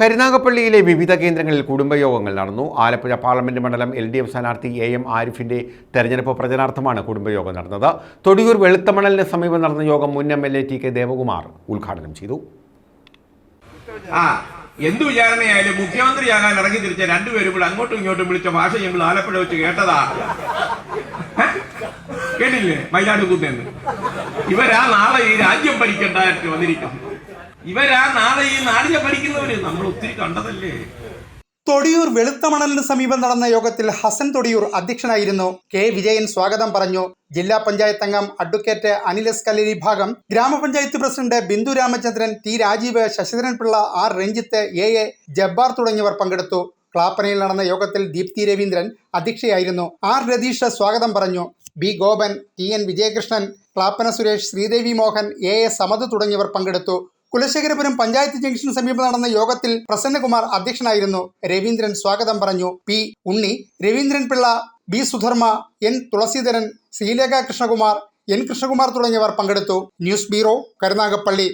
കരുനാഗപ്പള്ളിയിലെ വിവിധ കേന്ദ്രങ്ങളിൽ കുടുംബയോഗങ്ങൾ നടന്നു. ആലപ്പുഴ പാർലമെന്റ് മണ്ഡലം എൽ ഡി എഫ് സ്ഥാനാർത്ഥി എ എം ആരിഫിന്റെ തെരഞ്ഞെടുപ്പ് പ്രചരണാർത്ഥമാണ് കുടുംബയോഗം നടന്നത്. തൊടിയൂർ വെളുത്തമണലിന് സമീപം നടന്ന യോഗം മുൻ M L A T K Devakumar ഉദ്ഘാടനം ചെയ്തു. ആ എന്ത് വിചാരണയായാലും ഇറങ്ങി തിരിച്ച രണ്ടുപേരും അങ്ങോട്ടും ഇങ്ങോട്ടും വിളിച്ച ഭാഷ ആലപ്പുഴ വെച്ച് കേട്ടതാ? കേട്ടില്ലേ? മയിലാടുകുന്നെന്ന് ഇവരാ നാളെ ഈ രാജ്യം ഭരിക്കേണ്ടതായിട്ട് വന്നിരിക്കുന്നു ഇവരാ നാളെ ഈ നാടിനെ ഭരിക്കുന്നവര്. നമ്മൾ ഒത്തിരി കണ്ടതല്ലേ? തൊടിയൂർ വെളുത്തമണലിന് സമീപം നടന്ന യോഗത്തിൽ ഹസൻ തൊടിയൂർ അധ്യക്ഷനായിരുന്നു. കെ വിജയൻ സ്വാഗതം പറഞ്ഞു. ജില്ലാ പഞ്ചായത്ത് അംഗം അഡ്വക്കേറ്റ് അനിൽ എസ് കല്ലേരി ഭാഗം. ഗ്രാമപഞ്ചായത്ത് president Bindu Ramachandran T Rajeev Sasidharan Pillai R Ranjith A A Jabbar തുടങ്ങിയവർ പങ്കെടുത്തു. ക്ലാപ്പനയിൽ നടന്ന യോഗത്തിൽ ദീപ്തി രവീന്ദ്രൻ അധ്യക്ഷയായിരുന്നു. ആർ രതീഷ് സ്വാഗതം പറഞ്ഞു. B Gopan T N Vijayakrishnan Clappana Suresh Sreedevi Mohan A A Samath തുടങ്ങിയവർ പങ്കെടുത്തു. കുലശേഖരപുരം പഞ്ചായത്ത് ജംഗ്ഷന് സമീപം നടന്ന യോഗത്തിൽ പ്രസന്നകുമാർ അധ്യക്ഷനായിരുന്നു. രവീന്ദ്രൻ സ്വാഗതം പറഞ്ഞു. P. Unni Raveendran Pillai B. Sudharma N. Thulaseedharan Sreelekha Krishnakumar N. Krishnakumar തുടങ്ങിയവർ പങ്കെടുത്തു. News bureau Karunagappally.